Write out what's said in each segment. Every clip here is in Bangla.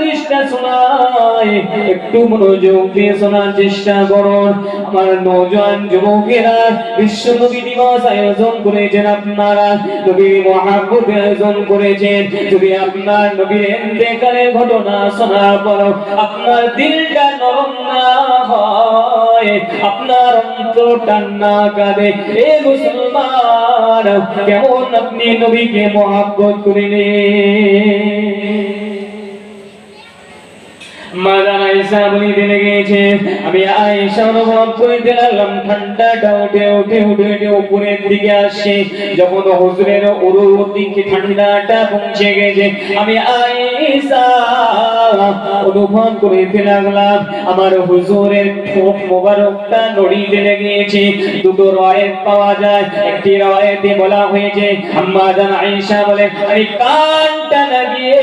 হাদিসটা শোনায়, একটু মনোযোগ দিয়ে শোনার চেষ্টা আমার নৌজওয়ান যুবকেরা বিশ্ব নবী দিবস আয়োজন করেছেন আপনারা আয়োজন করেছেন। যদি আপনার নবীর ঘটনা শোনার পর আপনার দিলটা নরম না হয়, আপনার অন্তরটা না কাঁদে, এ মুসলমান, কেমন আপনি নবীকে মহাব্বত করিলেন? মাদান আয়েশা বলিতে লেগেছে আমি আয়েশা অনুভব করিতে লাগলাম উঠে উঠে উঠে উপরের দিকে আসছে। যখন হুজুরের উরুর দিকে ঠান্ডাটা পৌঁছে গেছে, আমি আয়েশা অনুভব করিতে লাগলাম আমার হুজুরের ঠোঁট মোবারকটা নড়িতে লেগেছে দুটো রয়েত পাওয়া যায়, একটি রয়েতে বলা হয়েছে আম্মা জান আয়েশা বলে, আমি কানটা লাগিয়ে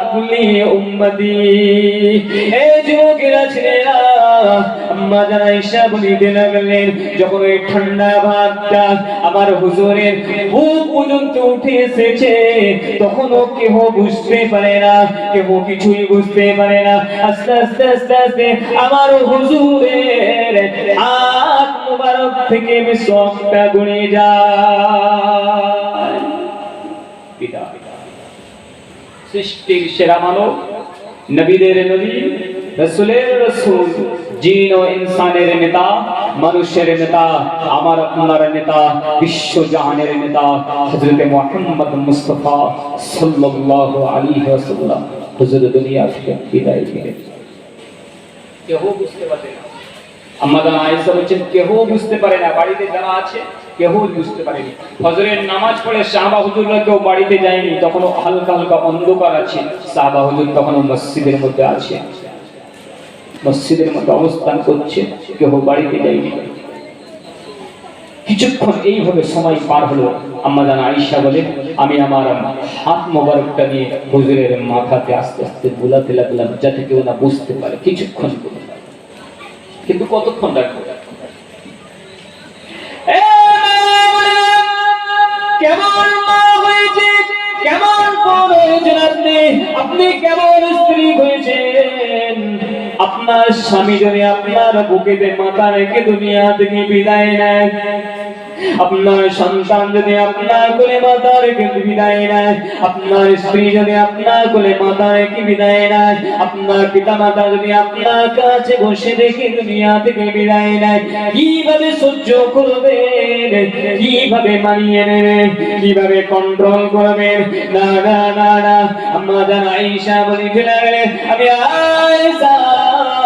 হাবলি উম্মতি। হে যুবকেরা, ছেলেরা, আম্মা বলিতে লাগলেন যখন ঠান্ডা ভাবটা আমার হুজুরের বুক পর্যন্ত উঠে এসেছে, তখনও কেহ বুঝতে পারে না, কেহ কিছুই বুঝতে পারে না। আস্তে আস্তে আস্তে আস্তে আমার হুজুরের হাত মুবারক থেকে বিশ্বটা গুণে যায়। পিতা সৃষ্টির সেরা মানব নবীদের নবী রসুলের রসুল জিন ও ইনসানের নেতা মানুষের নেতা আমার আপনার নেতা বিশ্ব জাহানের নেতা হযরত মুহাম্মদ মুস্তাফা সাল্লাল্লাহু আলাইহি ওয়াসাল্লাম। হুজুর দুনিয়া থেকে বিদায় নিলেন কেউ বুঝতে পারে না। আমাদের আয়েশা বলছেন কেউ বুঝতে পারে না বাড়িতে যারা আছে কেউ বুঝতে পারেনি। ফজরের নামাজ পড়ে সাহাবা হুজুররা কেউ বাড়িতে যায়নি তখন হালকা হালকা অন্ধকার আছে। সাহাবা হুজুর তখনও মসজিদের মধ্যে আছে। মসজিদের মধ্যে অবস্থান করছে কেউ বাড়িতে যায়নি। কিছুক্ষণ এইভাবে সময় পার হলো। আম্মাদান আয়েশা বলে, আমি আমার হাত মোবারকটা নিয়ে হুজুরের মাথাতে আস্তে আস্তে বুলাতে লাগলাম, যাতে কেউ না বুঝতে পারে। কিছুক্ষণ কিন্তু কতক্ষণ রাখব এ আপনার স্বামী যদি আপনার বুকেতে মাথা রেখে দুনিয়া থেকে বিদায় নেয় আপনার সন্তান যদি আপনার কোলে মাথা রেখে বিদায় নেয়, আপনার স্ত্রী যদি আপনার কোলে মাথা রেখে বিদায় নেয়, আপনার পিতা মাতা যদি আপনার কাছে বসে দেখে দুনিয়া থেকে বিদায় নেয়, কীভাবে সহ্য করবে কীভাবে মানিয়ে নেবেন? কীভাবে কন্ট্রোল করবেন? না না না না। আমাদের আয়েশা বলিতে লাগলেন আমি আয়েশা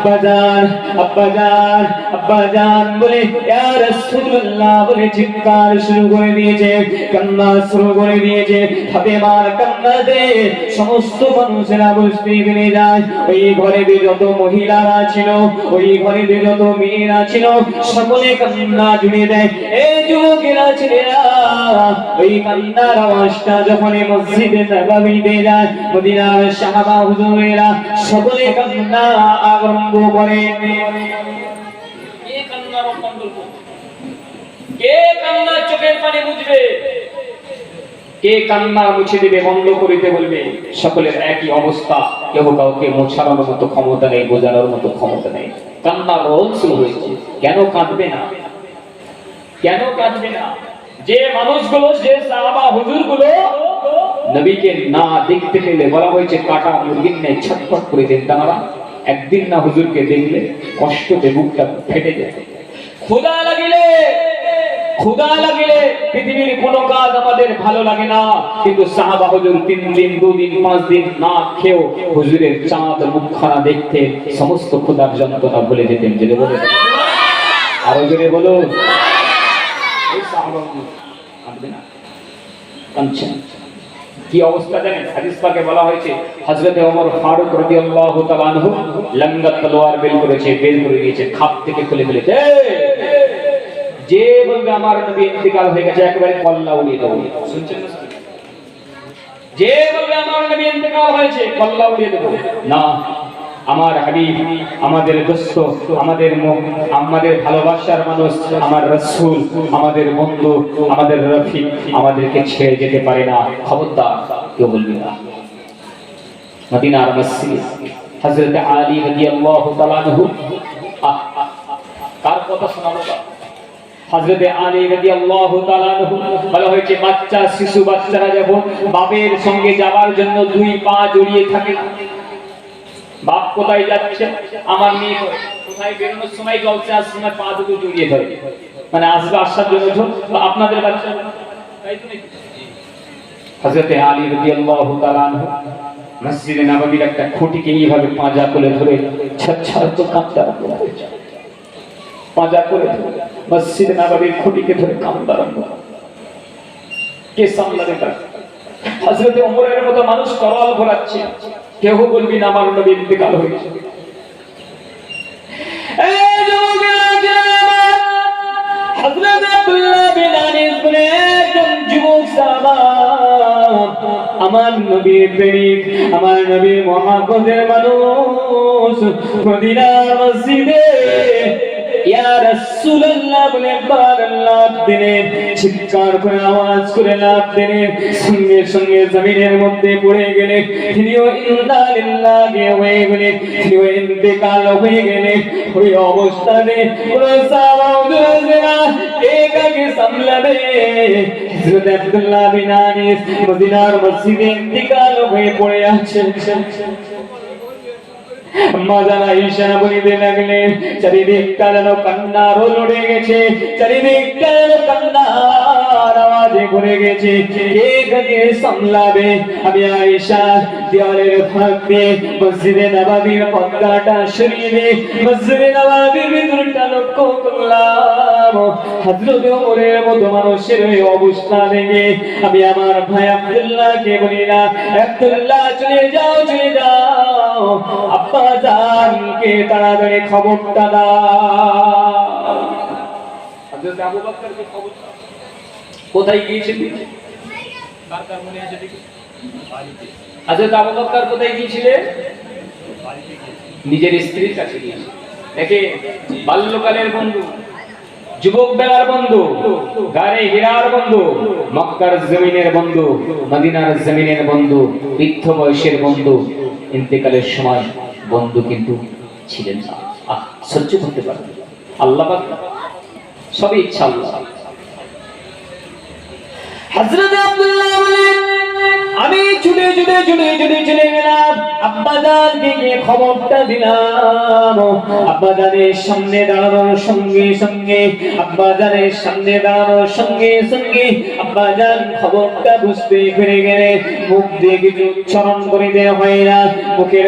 আব্বা জান আব্বা জান আব্বা জান বলে, ইয়া রাসূলুল্লাহ বলে চিৎকার শুরু করে দিয়েছে, কান্না শুরু করে দিয়েছে। ফাতেমার কান্নাতে সমস্ত মানুষেরা বুঝতে পেরে যায়, ওই ঘরে যত মহিলারা ছিল, ওই ঘরে যত মেয়েরা ছিল, সকলে কান্না জুড়ে দেয়। এই যুবকেরা, ছেলেরা! ওই কান্নার আওয়াজটা যখন মসজিদে নববীতে যায়, মদিনার সাহাবা হুজুরেরা সকলে কান্না কে কান্না আরম্ভ কে কান্না চোখের পানি মুছবে? কে কান্না মুছে দিবে বন্ধ করিতে বলবে? সকলের একই অবস্থা। কেউ কাউকে মোছানোর মতো ক্ষমতা নেই বোঝানোর মতো ক্ষমতা নেই। কান্নার রোল শুরু হয়েছে। কেন কাঁদবে না? কেন কাঁদবে না? যে মানুষগুলো যে সাহাবা হুজুরগুলো নবীকে না দেখতে পেলে বলা হয়েছে কাটা মুরগির নেই ছটফট করে দেন তারা। একদিন না হুজুরকে দেখলে কষ্টতে বুকটা ফেটে যায় ক্ষুধা লাগিলে, ক্ষুধা লাগলে পৃথিবীর কোনো কাজ আমাদের ভালো লাগে না। কিন্তু সাহাবা হুজুর তিন দিন দুদিন পাঁচ দিন না খেয়েও হুজুরের চাঁদ মুখখানা দেখতে সমস্ত ক্ষুধার যন্ত্রণা ভুলে যেতেন। যেতে বলে আরও জোরে বলো হুজুর কাঁদবে না। কাঁদছেন কি অবস্থা জানেন হাদিস পাকে বলা হয়েছে, হযরত ওমর ফারুক রাদিয়াল্লাহু তাআলা আনহু লঙ্গা তলোয়ার বের করেছে, বের করে দিয়েছে, খাপ থেকে খুলে ফেলেছে! যে বলবে আমার নবী ইন্তিকাল হয়ে গেছে, একবারে কল্লা উড়িয়ে দেবো শুনছেন? যে বলবে আমার নবী ইন্তিকাল হয়েছে, কল্লা উড়িয়ে দেবো না আমার হাবিব, আমাদের দোস্ত, আমাদের ম- আমাদের ভালোবাসার মানুষ, আমার রসুল, আমাদের বন্ধু, আমাদের রফিক, আমাদেরকে ছেড়ে যেতে পারে না। খবরদার, কেউ বলবি না। মদিনার মসজিদ, হযরত আলী রাদিয়াল্লাহু তাআলা আনহু। কার কথা শোনাবো? হযরতে আলী রাদিয়াল্লাহু তাআলা আনহু বলা হয়েছে, বাচ্চা, শিশু, বাচ্চারা যখন বাবের সঙ্গে যাওয়ার জন্য দুই পা জড়িয়ে থাকে বাপ কোথায় যাচ্ছে? আমার মেয়ে কোথায়? বেরোনোর সময় জলসে আসার সময় পা দুটো জড়িয়ে ধরে। মানে আসবে আসার জন্য আপনাদের বাচ্চা তাই তো নাকি? হযরতে আলী তাআলা আনহু মসজিদে নববীর একটা খুঁটিকে এইভাবে পাঁজা করে ধরে তো কাঁদতে আরম্ভ পাঁজা করে ধরে মসজিদে খুঁটিকে ধরে কাঁদতে আরম্ভ কে সামলাবে তার হযরতে ওমরের মতো মানুষ তরল ভরাচ্ছে কেউ বলবি না আমার নবী ইন্তেকাল হয়েছে আমার, নবীর প্রেমিক আমার নবীর মহাপদের মানুষ মদিনা মসজিদে ইয়া রাসূলুল্লাহ বলে একবার লাভ হয়ে আব্দুল্লাহ বিন মদিনার মসজিদে ইন্তেকাল হয়ে পড়ে আছেন মাজানা ঈশানা বলিতে লাগলেন চারিদিকটা যেন কান্নার লড়ে গেছে চারিদিকটা যেন কান্নার ঘুরে গেছে। কে সামলাবে? আমি আয়েশা, দেওয়ালের ফাঁক দিয়ে মসজিদে নবাবির পর্দাটা সরিয়ে দিয়ে মসজিদে নবাবির ভিতরটা লক্ষ্য করলাম। ওমরের মতো মানুষের ওই অবস্থা দেখে আমি আমার ভাই আব্দুল্লাহকে বলি, না, আব্দুল্লাহ, চলে যাও চলে যাও। আব্বা জানকে তাড়াতাড়ি খবরটা দাও। আবু বকরকে খবর। কোথায় গিয়েছিলেন হযরত আবু বকর কোথায় গিয়েছিলেন নিজের স্ত্রীর কাছে গিয়েছে একে বাল্যকালের বন্ধু, যুবক বেলার বন্ধু গারে হীরার বন্ধু, মক্কার জমিনের বন্ধু, মদিনার জমিনের বন্ধু, বৃদ্ধ বয়সের বন্ধু, ইন্তেকালের সময় বন্ধু কিন্তু ছিলেন না। আহ, সহ্য করতে পারেন আল্লাহ সবই ইচ্ছা আল্লাহ। হযরত আব্দুল্লাহ বলেন, আমি ছুটে ছুটে ছুটে ছুটে চলে গেলাম খবরটা দিলাম। সামনে দাঁড়ানোর সঙ্গে সঙ্গে, আব্বাজানের সামনে দাঁড়ানোর সঙ্গে সঙ্গে খবরটা বুঝতে পেরে গেলে, মুখ দিয়ে কিছু উচ্চারণ করিতে হয় না, মুখের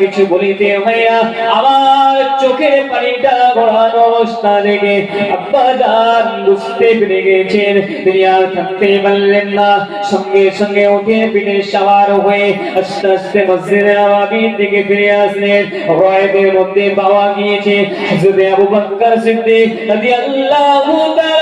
কিছু বলিতে হয় না। আমার চোখের পানিটা গড়ানো অবস্থা দেখে আব্বাজান বুঝতে পেরে গেছেন, তিনি আর থাকতে পারলেন না। সঙ্গে সঙ্গে উঠে পিঠে সাবার হয়ে আস্তে আস্তে মসজিদে নববীর দিকে ফিরে আসলেন। রয়েদের মধ্যে পাওয়া গিয়েছে, হযরত আবু বকর সিদ্দিক রাদিয়াল্লাহু তাআলা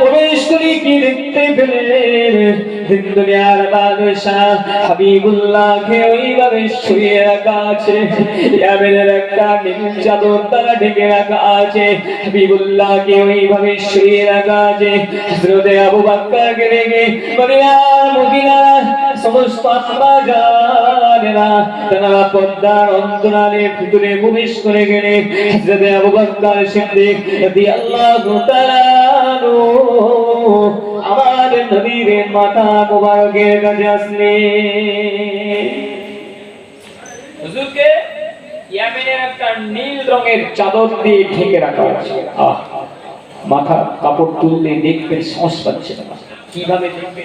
প্রবেশ করি কি দেখতে পেলেন দুনিয়ার বাদশাহ হাবিবুল্লাহকে ওইভাবে শুয়ে রাখা আছে ইয়াবেনের একটা নীল চাদর দ্বারা ঢেকে রাখা আছে হাবিবুল্লাহকে ওইভাবে শুয়ে রাখা আছে হযরতে আবু বকরকে রেখে মদিনা মদিনা সমস্ত তারা পর্দার অন্তরালের ভিতরে প্রবেশ করে গেলে আবু আমার নবীর মাথা মোবারকের কাছে হুজুরকে ইয়ামেনের একটা নীল রঙের চাদর দিয়ে ঢেকে রাখা আছে মাথা কাপড় তুললে দেখবে শ্বাস পাচ্ছে না। কীভাবে দেখবে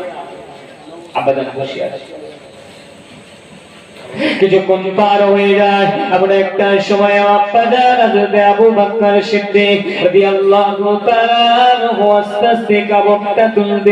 বসে আছে। কিছুক্ষণ পার হয়ে যায়, এমন একটা সময় হযরত আবু বকর সিদ্দিক রাদিয়াল্লাহু আস্তে আস্তে তুলতে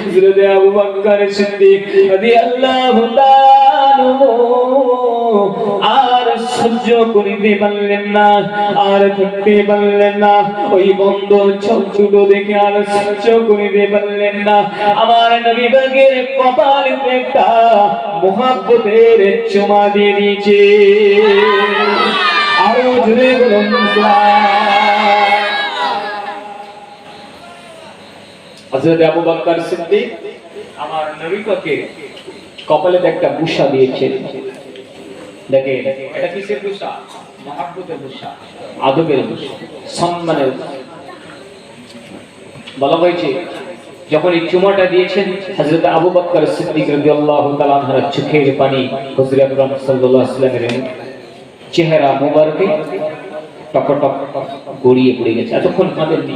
হযরত আবু বকর সিদ্দিক রাদিয়াল্লাহু তাআলা আর সহ্য করিতে পারলেন না, আর থাকতে পারলেন না। ওই বন্ধ চোখ দেখে আর সহ্য করিতে পারলেন না। আমার নবী বাগের কপালে একটা মহাব্বতের চুমা দিয়ে দিয়েছে। আরও জুড়ে বলুন আল্লাহ। হযরত আবু বকর সিদ্দিক আমার নবীকে কপালে একটা বুশা দিয়েছে দেখে এটা কিসের বুশা মহাব্বতের বুশা আদবের বুশা সম্মানের বলা হয়েছে, যখন এই চুমাটা দিয়েছেন, হযরত আবু বকর সিদ্দিক রাদিয়াল্লাহু তাআলা আনহার চোখের পানি হুজুর আকরাম সাল্লাল্লাহু আলাইহি ওয়াসাল্লামের চেহারা মোবারকে টক টক গড়িয়ে পড়ে গেছে। এতক্ষণ কাঁদেননি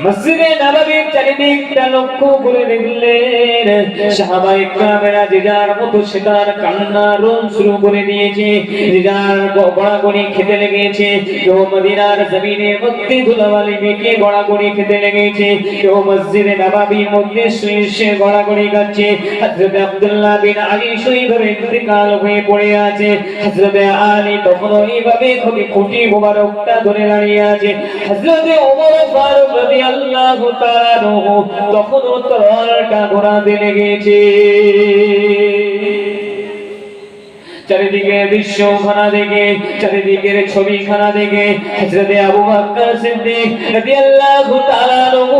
মসজিদে নববীর চারিদিকটা লক্ষ্য করে দেখলেন সাহাবা ইকরামেরা যে যার মতো সেটার কান্না রোল শুরু করে দিয়েছে, যে যার গড়াগড়ি খেতে লেগেছে, কেউ মদিনার জমিনের মধ্যে ধুলাবালি মেখে গড়াগড়ি খেতে লেগেছে, কেউ মসজিদে নবাবির মধ্যে শুয়ে শুয়ে গড়াগড়ি খাচ্ছে। হযরত আব্দুল্লাহ বিন আলী সেইভাবে ইন্তেকাল হয়ে পড়ে আছে। হযরত আলী তখন এইভাবে খুবই খুঁটি মোবারকটা ধরে দাঁড়িয়ে আছে। হযরত ওমর ফারুক রাদিয়াল্লাহু তাআলা তখন তরলটা ঘোরাতে লেগেছে। চারিদিকে দৃশ্য খানা দেখে, চারিদিকের ছবি খানা দেখে, হযরতে আবু বকর সিদ্দিক রাদিয়াল্লাহু তাআলা আনহু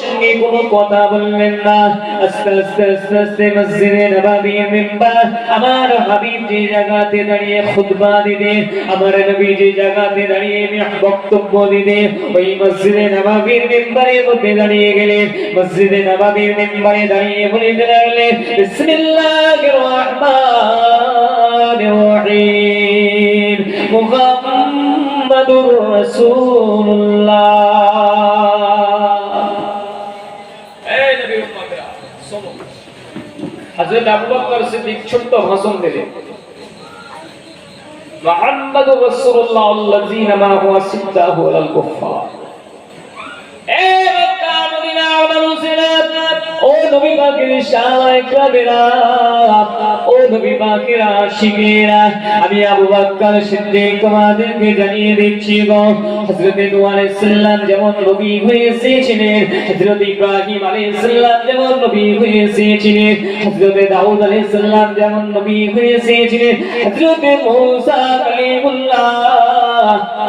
সঙ্গে কোনো কথা বললেন না। আস্তে আস্তে আস্তে আস্তে মসজিদে নববীর মিম্বার আমার হাবিব যে জায়গাতে দাঁড়িয়ে খুতবা দিতেন আমার নবী যে জায়গাতে দাঁড়িয়ে বক্তব্য দিতেন ওই মসজিদে নববীর মিম্বারের মধ্যে দাঁড়িয়ে গেলেন মসজিদে নববীর মিম্বারে দাঁড়িয়ে বলিতে লাগলেন বিসমিল্লাহির রহমানির রহিম মুহাম্মাদুর রাসূলুল্লাহ এই নবী উম্মতেরা শোনো হযরত আবু বকর সিদ্দিক ছোট্ট ভাষণ দিলেন محمد رسول الله الذين ما هو سته على الكفار পাকের আশিকেরা, আমি আবু জানিয়ে দিচ্ছি গো যেমন নবী হয়ে এসেছিলেন, হযরত ইব্রাহিম আলাইহিস যেমন নবী হয়ে এসেছিলেন, হযরত দাউদ আলাইহিস যেমন নবী হয়ে এসেছিলেন, হযরত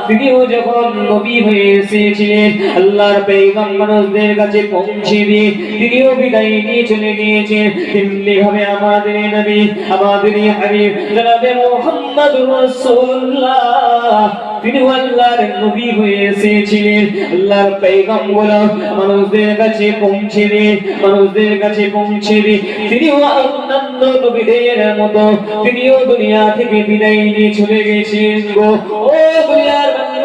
তিনিও যখন নবী হয়ে এসেছিলেন, আল্লাহর পেগাম মানুষদের কাছে পৌঁছে তিনিও বিদায় নিয়ে চলে তেমনি ভাবে আমাদের নবী, আমাদের জনাবে রাসূলুল্লাহ, তিনি আল্লাহর নবী হয়ে এসেছিলেন। আল্লাহর মানুষদের কাছে পৌঁছে দিয়ে মানুষদের কাছে পৌঁছে দিয়ে তিনিও অন্যান্য নবীদের মতো, তিনিও দুনিয়া থেকে বিদায় নিয়ে চলে গেছেন গো। ও দুনিয়ার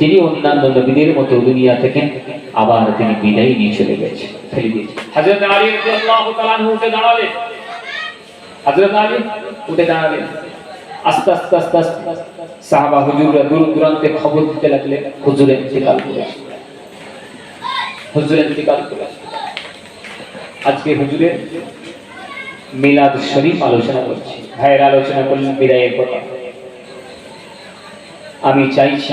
তিনি অন্যান্য নবীদের মতো দুনিয়া থেকে আবার তিনি বিদায় নিয়ে চলে গেছে। আস্তে আস্তে আস্তে খবর দিতে আজকে হুজুরের মিলাদ শরীফ আলোচনা করছি। ভাইয়ের আলোচনা করলেন, বিদায়ের কথা। আমি চাইছি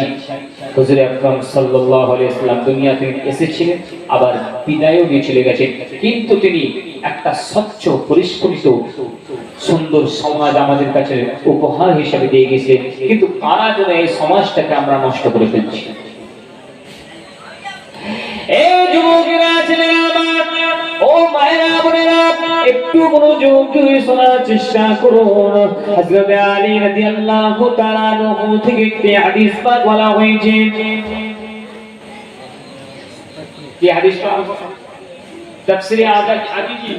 হুজুর আকরাম সাল্লাল্লাহু আলাইহি সাল্লাম দুনিয়া থেকে এসেছিলেন আবার বিদায়ও নিয়ে চলে গেছেন কিন্তু তিনি একটা স্বচ্ছ পরিষ্কৃত সুন্দর সমাজ আমাদের কাছে উপহার হিসেবে দিয়ে গেছে কিন্তু কারা যেন এই সমাজটাকে আমরা নষ্ট করে ফেলছি? এই যুবকেরা ছেলেরা আমার, মায়েরা, বোনেরা, একটু মনোযোগ দিয়ে শোনার চেষ্টা করুন। হযরত আলী রাদিয়াল্লাহু তাআলা আনহু থেকে একটি হাদিস পাক বলা হয়েছে। কি হাদিস তাফসিরে আজাদ আজিজি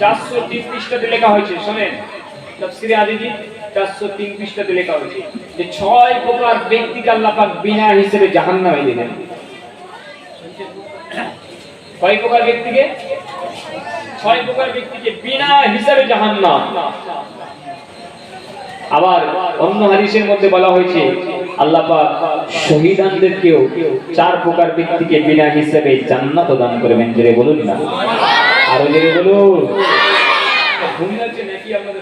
403 পৃষ্ঠাতে লেখা হয়েছে, শুনেন। তাফসিরে আজিজি 403 পৃষ্ঠাতে লেখা হয়েছে যে ছয় প্রকার ব্যক্তিকে আল্লাহ বিনা হিসেবে জাহান্নামে দিবেন কয় প্রকার ব্যক্তিকে? ছয় প্রকার ব্যক্তিকে বিনা হিসাবে জাহান্নাম। আবার অন্য হাদিসের মধ্যে বলা হয়েছে, আল্লাহ পাক শহীদানদেরকেও চার প্রকার ব্যক্তিকে বিনা হিসেবে জান্নাত দান করবেন। জেরে বলুন না। আরও জেরে বলুন। ঘুম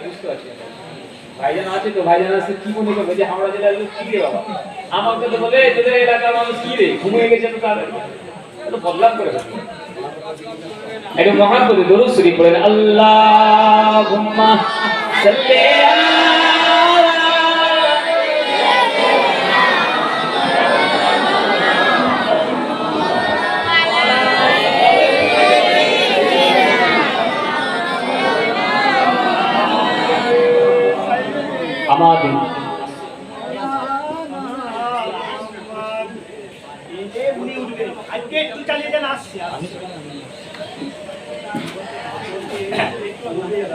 বুঝতে পারছি। ভাইজান আছে তো, ভাইজান আছে, কি মনে করবে? যে হাওড়া জেলার লোক কি রে বাবা? আমাকে তো বলে, তোদের এলাকার মানুষ কি রে? ঘুমিয়ে গেছে তো একটু বদলাম করে। একটু মহান করে দরুদ শরীফ পড়েন আল্লাহুম্মা সাল্লি আলা আমাদের আজকে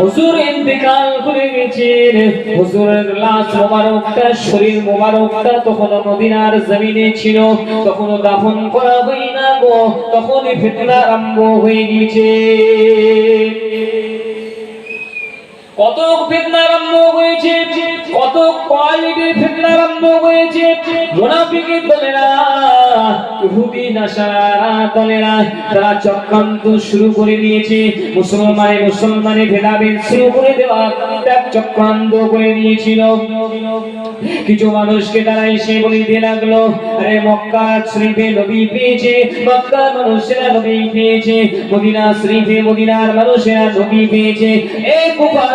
হুজুর ইন্তেকাল করে গেছেন। হুজুরের লাশ মোবারকটা, শরীর মোবারকটা তখন মদিনার জমিনে ছিল। তখন দাফন করা হয় না গো, তখনই ফিতনা আরম্ভ হয়ে গিয়েছে। কত ফিতনা আরম্ভ হয়েছে? কত কোয়ালিটির ফিতনা আরম্ভ হয়েছে? মুনাফিকের দলেরা ইহুদি নাসারা দলেরা, তারা চক্রান্ত শুরু করে দিয়েছে। মুসলমানে মুসলমানে ভেদাভেদ শুরু করে দেওয়া চক্রান্ত করে দিয়েছিল। কিছু মানুষকে তারা এসে বলিতে লাগল, আরে মক্কা শরীফে নবী পেয়েছে মক্কার মানুষেরা নবী পেয়েছে, মদিনা শরীফে মদিনার মানুষেরা নবী পেয়েছে এই কুফার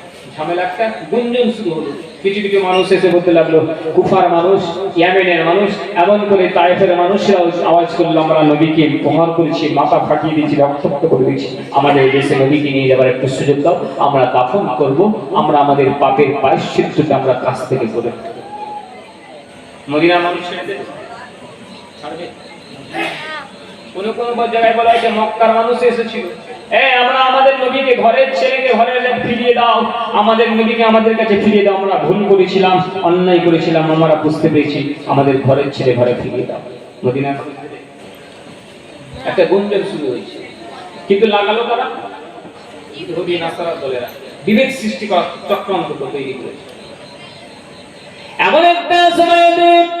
ঝামেলা গুঞ্জন শুরু হলো কিছু কিছু মানুষ এসে বলতে লাগল, কুফার মানুষ, ইয়ামেনের মানুষ, এমন করে আওয়াজ করল, আমরা নবীকে প্রহার করেছি, মাথা ফাটিয়ে দিয়েছি, রক্তাক্ত করে দিয়েছি আমাদের দেশে নবীকে নিয়ে যাবার সুযোগ দাও, আমরা দাফন করব, আমরা আমাদের পাপের আমরা কাছ থেকে করে নেব। মদিনার মানুষ? কোন কোন জায়গায় বলা হয়েছে, মক্কার মানুষ এসেছিল এ, আমরা আমাদের ঘরের ছেলেকে ঘরে ফিরিয়ে দাও। আমাদের নবীকে আমাদের কাছে ফিরিয়ে দাও। আমরা ভুল করেছিলাম, অন্যায় করেছিলাম, আমরা বুঝতে পেরেছি। আমাদের ঘরের ছেলে ঘরে ফিরিয়ে দাও। মানুষ একটা গুঞ্জন শুরু হয়েছে। কিন্তু লাগালো তারা ইহুদি, নাসারা দলেরা। বিভেদ সৃষ্টি করা চক্রান্ত তৈরি করেছে। এমন একটা সময়তে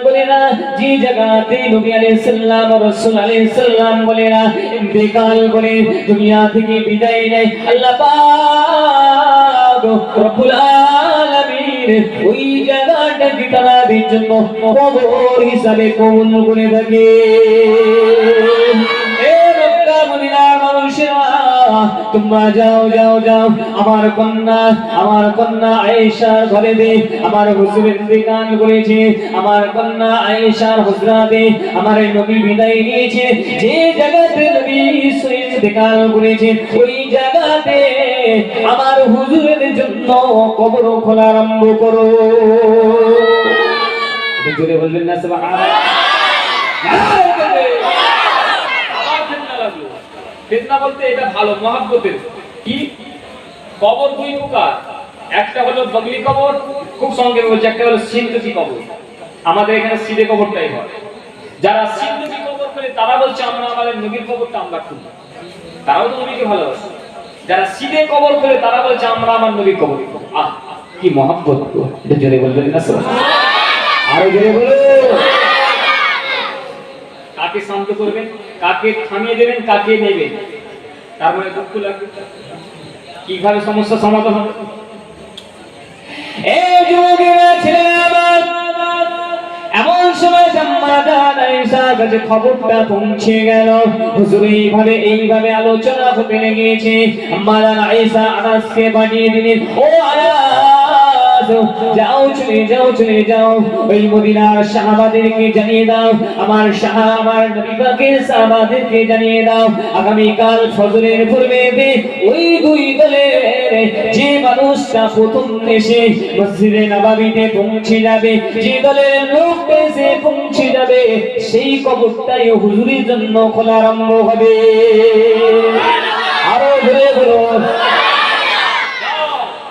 বলে না যে জায়গাতে নবী আলাইহিস সালাম রাসূল আলাইহিস সালাম বলে না ইন্তেকাল করে দুনিয়া থেকে বিদায় নেয়। আল্লাহ পাক রব্বুল আলামিন ওই জায়গাটাকে তাদের জন্য কবর হিসাবে কবুল করে থাকে। তোমরা যাও যাও যাও। আমার কন্যা আমার কন্যা আয়েশার ঘরে দে। আমার হুজুর ইন্তেকাল করেছে। আমার কন্যা আয়েশার হুজরাতে আমার নবী বিদায় নিয়েছে। যে জায়গাতে নবী ইন্তেকাল করেছে, ওই জায়গাতে আমার হুজুরের জন্য কবর খোলা আরম্ভ করো। জোরে বলবেন না লাগল ফেতনা বলতে এটা ভালো, মহাব্বতের। কি? কবর দুই প্রকার। একটা হলো বগলি কবর, খুব সঙ্গে বলছে, একটা হলো সিন্ধুজি কবর। আমাদের এখানে সিধে কবরটাই হয়। যারা সিন্ধুজি কবর করে, তারা বলছে, আমরা আমাদের নবীর কবরটা আমরা খুঁজব তারাও তো নবীকে ভালোবাসে। যারা সিধে কবর করে, তারা বলছে, আমরা আমার নবীর কবর। আহ, কি মহাব্বত গো। একটু জোরে বলবেন না আরও জোরে বলো কাকে শান্ত করবেন, কাকে থামিয়ে দেবেন, কাকে নেবেন? তার মানে দুঃখ লাগবে। কীভাবে সমস্যা সমাধান হবে? আলোচনা হতে লেগেছে। আম্মাদান আয়েশা আনাসকে বানিয়ে দিলেন। ও আনাস যাও চলে যাও চলে যাও। ওই মদিনার সাহাবাদেরকে জানিয়ে দাও। আমার সাহা আমার নবী পাকের সাহাবাদেরকে জানিয়ে দাও। আগামী ফজরের পূর্বে ওই দুই দলের যে মানুষটা প্রথম এসে মসজিদে নবাবিতে পৌঁছে যাবে, যে দলের লোক এসে পৌঁছে যাবে, সেই কবরটাই হুজুরের জন্য খোলা আরম্ভ হবে। আরও ধরে বলুন।